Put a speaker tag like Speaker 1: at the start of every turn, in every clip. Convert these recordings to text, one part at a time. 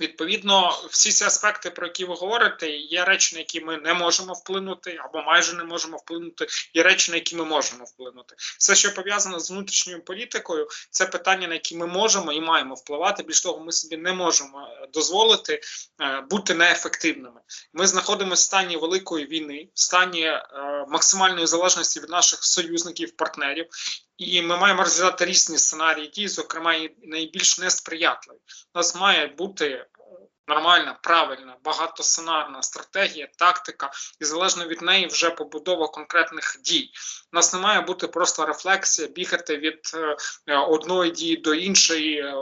Speaker 1: Відповідно, всі ці аспекти, про які ви говорите, є речі, на які ми не можемо вплинути, або майже не можемо вплинути, є речі, на які ми можемо вплинути. Все, що пов'язано з внутрішньою політикою, це питання, на які ми можемо і маємо впливати. Більш того, ми собі не можемо е, дозволити е, бути неефективними. Ми знаходимося в стані великої війни, в стані е, максимальної залежності від наших союзників, партнерів. І ми маємо розглядати різні сценарії дій, зокрема і найбільш несприятливі. У нас має бути нормальна, правильна, багатосценарна стратегія, тактика, і залежно від неї вже побудова конкретних дій. У нас не має бути просто рефлексія, бігати від е, е, одної дії до іншої, е,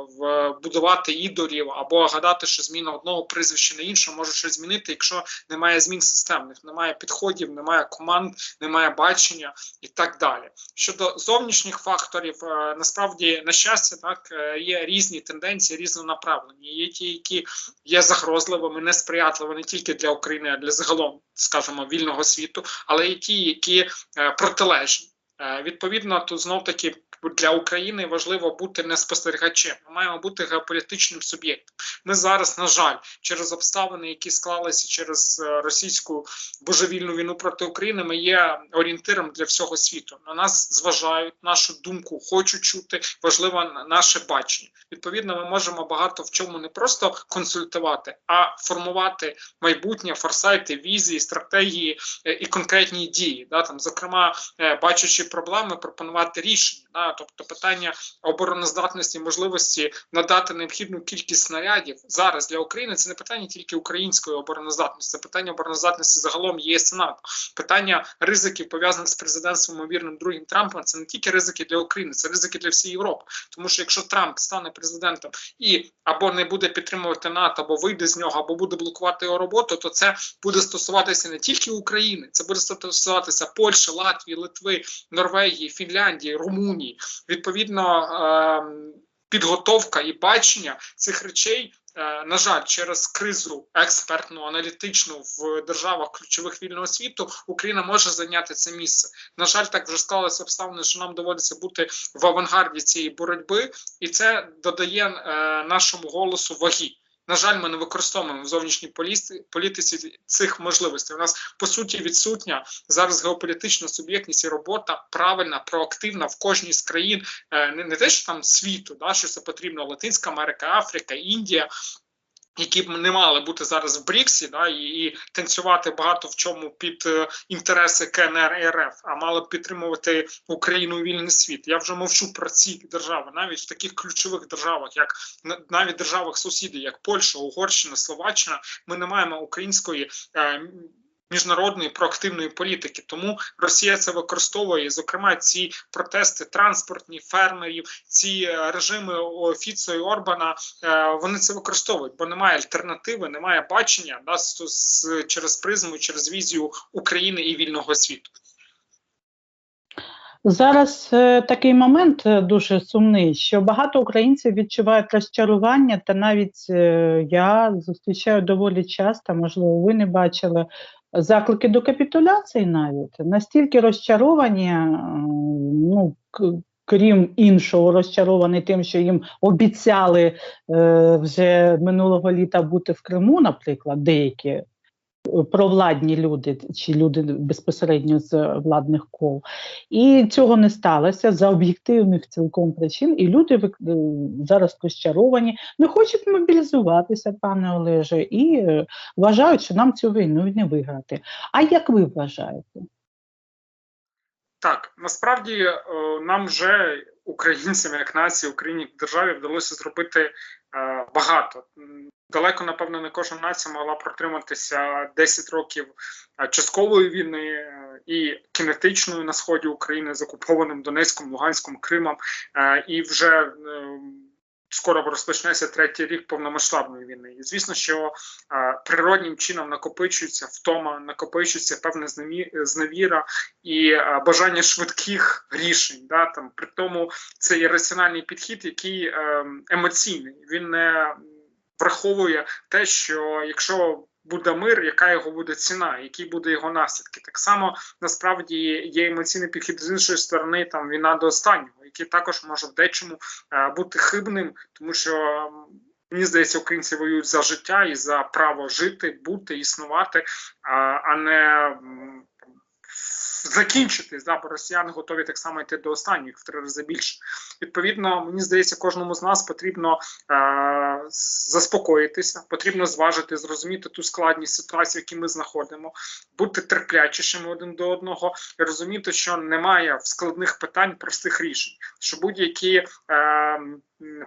Speaker 1: будувати ідолів або гадати, що зміна одного прізвища на інше може щось змінити, якщо немає змін системних, немає підходів, немає команд, немає бачення і так далі. Щодо зовнішніх факторів, насправді на щастя, так є різні тенденції, різнонаправлені. Є ті, які є загрозливими, несприятливими не тільки для України, а для загалом, скажімо, вільного світу, але і ті, які е, протилежні. Е, Відповідно, тут знов таки для України важливо бути не спостерігачем. Ми маємо бути геополітичним суб'єктом. Ми зараз, на жаль, через обставини, які склалися через е, російську божевільну війну проти України, ми є орієнтиром для всього світу. На нас зважають, нашу думку хочуть чути. Важливо на- наше бачення. Відповідно, ми можемо багато в чому не просто консультувати, а формувати майбутнє, форсайти, візії, стратегії е, і конкретні дії. Да, там, зокрема, бачачи проблеми, пропонувати рішення. Да, тобто питання обороноздатності, можливості надати необхідну кількість снарядів зараз для України. Це не питання тільки української обороноздатності, це питання обороноздатності загалом ЄС і НАТО. Питання ризиків пов'язаних з президентством ймовірним другим Трампом. Це не тільки ризики для України, це ризики для всієї Європи. Тому що якщо Трамп стане президентом і або не буде підтримувати НАТО, або вийде з нього, або буде блокувати його роботу, то це буде стосуватися не тільки України, це буде стосуватися Польщі, Латвії, Литви, Норвегії, Фінляндії, Румунії. Відповідно, ем, підготовка і бачення цих речей. е, На жаль, через кризу експертну, аналітичну в державах ключових вільного світу Україна може зайняти це місце. На жаль, так вже склалися обставини, що нам доводиться бути в авангарді цієї боротьби, і це додає е, нашому голосу ваги. На жаль, ми не використовуємо в зовнішній політиці цих можливостей. У нас по суті відсутня зараз геополітична суб'єктність і робота правильна, проактивна в кожній з країн, е, не те, що там світу, да, що це потрібно Латинська Америка, Африка, Індія. Які б не мали бути зараз в Бріксі, да, і, і танцювати багато в чому під е, інтереси КНР і РФ, а мали б підтримувати Україну і вільний світ. Я вже мовчу про ці держави, навіть в таких ключових державах, як на- навіть державах сусідів, як Польща, Угорщина, Словаччина, ми не маємо української. Е, Міжнародної проактивної політики, тому Росія це використовує. Зокрема, ці протести транспортні фермерів, ці е, режими Фіцо і Орбана, е, вони це використовують, бо немає альтернативи, немає бачення да, через призму, через візію України і вільного світу.
Speaker 2: Зараз е, такий момент дуже сумний, що багато українців відчувають розчарування, та навіть я зустрічаю доволі часто, можливо, ви не бачили заклики до капітуляції навіть. Настільки розчаровані, е, ну крім іншого, розчаровані тим, що їм обіцяли е, вже минулого літа бути в Криму, наприклад, деякі провладні люди чи люди безпосередньо з владних кол. І цього не сталося за об'єктивних цілком причин. І люди е, зараз розчаровані, не хочуть мобілізуватися, пане Олеже, і е, вважають, що нам цю війну не виграти. А як ви вважаєте?
Speaker 1: Так, насправді е, нам вже українцям, як нації, Україні державі вдалося зробити багато. Далеко, напевно, не кожна нація могла протриматися 10 років е, часткової війни е, і кінетичної на сході України з окупованим Донецьком, Луганськом, Кримом, е, і вже скоро розпочнеться третій рік повномасштабної війни. І звісно, що е, природнім чином накопичується втома, накопичується певна зневіра і бажання швидких рішень. Да, там при тому це є раціональний підхід, який е, емоційний. Він не враховує те, що якщо буде мир, яка його буде ціна, які буде його наслідки. Так само насправді є емоційний підхід з іншої сторони, там війна до останнього, який також може в дечому е, бути хибним, тому що. Мені здається, українці воюють за життя і за право жити, бути, існувати, а, не закінчити. Да, бо росіяни готові так само йти до останніх в три рази більше. Відповідно, мені здається, кожному з нас потрібно е, заспокоїтися, потрібно зважити, зрозуміти ту складність ситуації, в якій ми знаходимо, бути терплячішими один до одного і розуміти, що немає складних питань простих рішень, що будь-які е,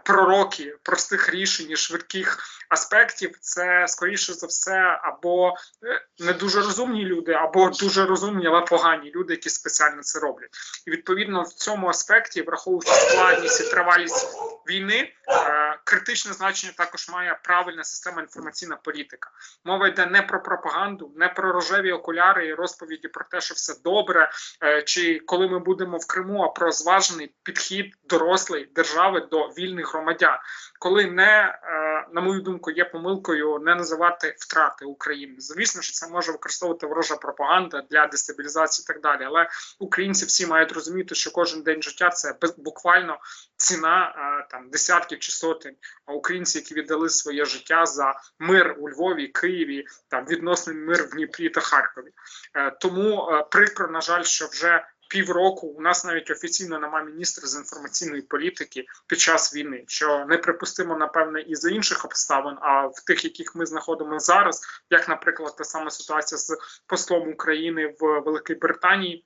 Speaker 1: пророки простих рішень і швидких аспектів, це скоріше за все або е, не дуже розумні люди, або дуже розумні, але погані люди, які спеціально це роблять. І відповідно в цьому аспекті, враховуючи складність і тривалість війни, е, критичне значення також має правильна система інформаційна політика. Мова йде не про пропаганду, не про рожеві окуляри і розповіді про те, що все добре, е, чи коли ми будемо в Криму, а про зважений підхід дорослої держави до вільних громадян, коли не е, на мою думку є помилкою не називати втрати України. Звісно, що це може використовувати ворожа пропаганда для дестабілізації і так далі. Але українці всі мають розуміти, що кожен день життя це буквально ціна е, там десятків чи сотень. А українці, які віддали своє життя за мир у Львові, Києві, там відносний мир в Дніпрі та Харкові. Е, тому е, прикро, на жаль, що вже. Півроку у нас навіть офіційно немає міністра з інформаційної політики під час війни, що неприпустимо, напевне, і за інших обставин, а в тих, яких ми знаходимо зараз, як, наприклад, та сама ситуація з послом України в Великій Британії.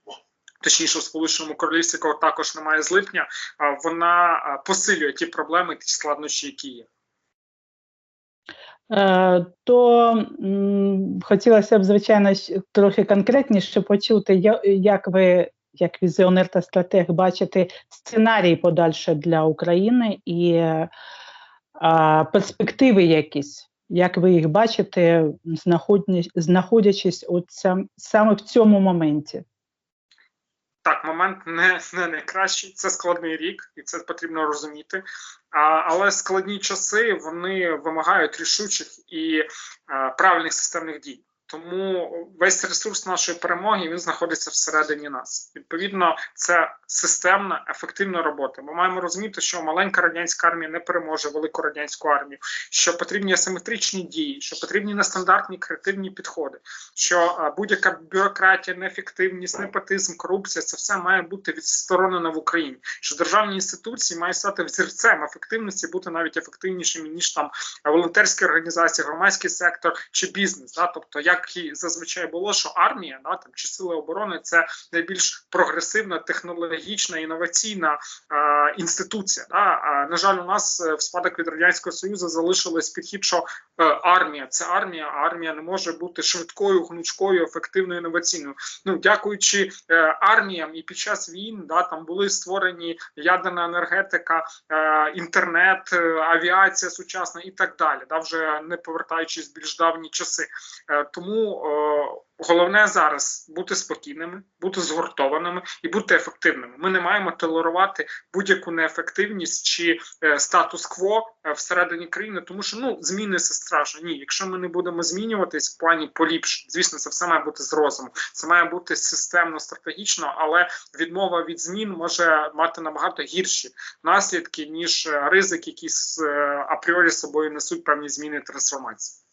Speaker 1: Точніше, в Сполученому Королівстві, якого також немає з липня, вона посилює ті проблеми, ті складнощі, які є.
Speaker 2: Е, То хотілося б, звичайно, трохи конкретніше почути, як ви, як візіонер та стратег, бачите сценарій подальше для України і а, перспективи якісь. Як ви їх бачите, знаходячись от сам, саме в цьому моменті?
Speaker 1: Так, момент не, не найкращий. Це складний рік, і це потрібно розуміти. А, але складні часи вони вимагають рішучих і а, правильних системних дій. Тому весь ресурс нашої перемоги він знаходиться всередині нас. Відповідно, це системна, ефективна робота. Ми маємо розуміти, що маленька радянська армія не переможе велику радянську армію, що потрібні асиметричні дії, що потрібні нестандартні креативні підходи, що будь-яка бюрократія, неефективність, непотизм, корупція це все має бути відсторонено в Україні. Що державні інституції мають стати взірцем ефективності, бути навіть ефективнішими ніж там волонтерські організації, громадський сектор чи бізнес. Да? Тобто, як і зазвичай було, що армія да, там, чи сили оборони це найбільш прогресивна, технологічна, інноваційна е, інституція. Да? А, на жаль, у нас е, в спадок від радянського союзу залишилось підхід, що е, армія це армія, а армія не може бути швидкою, гнучкою, ефективною, інноваційною. Ну, дякуючи е, арміям, і під час війн да там були створені ядерна енергетика, е, інтернет, е, авіація сучасна і так далі. Да, вже не повертаючись в більш давні часи. Е, тому е, головне зараз бути спокійними, бути згуртованими і бути ефективними. Ми не маємо толерувати будь-яку неефективність чи е, статус-кво е, всередині країни, тому що ну зміни це страшно. Ні, якщо ми не будемо змінюватись в плані поліпшень, звісно, це все має бути з розуму. Це має бути системно, стратегічно, але відмова від змін може мати набагато гірші наслідки ніж ризик, які апріорі собою несуть певні зміни трансформації.